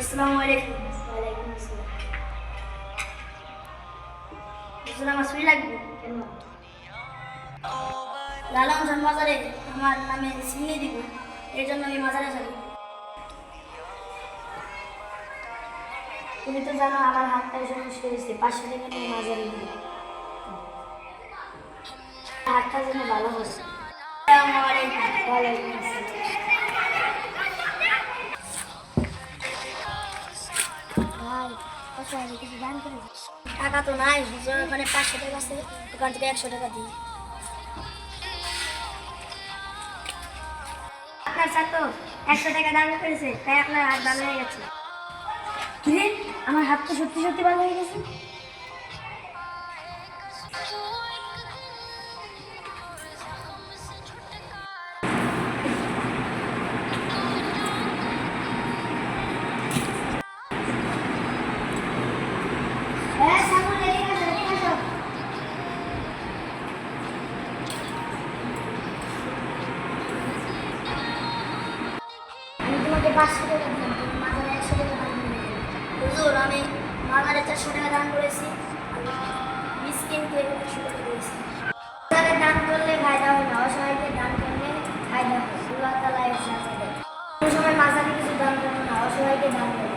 আসসালামু আলাইকুম। ওয়ালাইকুম আসসালাম। হুজুর, আমার ছুরি লাগবে? কেন? তুমি তো জানো, আমার হাতটা সমস্যা হয়েছে পাঁচশো টাকা নিয়ে মাজারে হাতটা যেন ভালো আসসালাম। টাকা তো থেকে একশো টাকা দিই। আপনার ছাত্র একশো টাকা দাম করেছে, তাই আপনার হাত ভালো হয়ে গেছে। আমার হাত তো সত্যি সত্যি ভালো হয়ে গেছে। আমাকে পাঁচশো টাকা দিন মাজারে একশো টাকা দান হুজুর, আমি মাজারে চারশো টাকা দান করেছি মিসকিনকে একশো টাকা দিয়েছি। মাজারে দান করলে ফায়দা হবে না অসহায়কে দান করলে ফায়দা হবে আল্লাহ তালা এর সাথে কোনো সময় মাজারে কিছু দান করব না অসহায়কে দান করব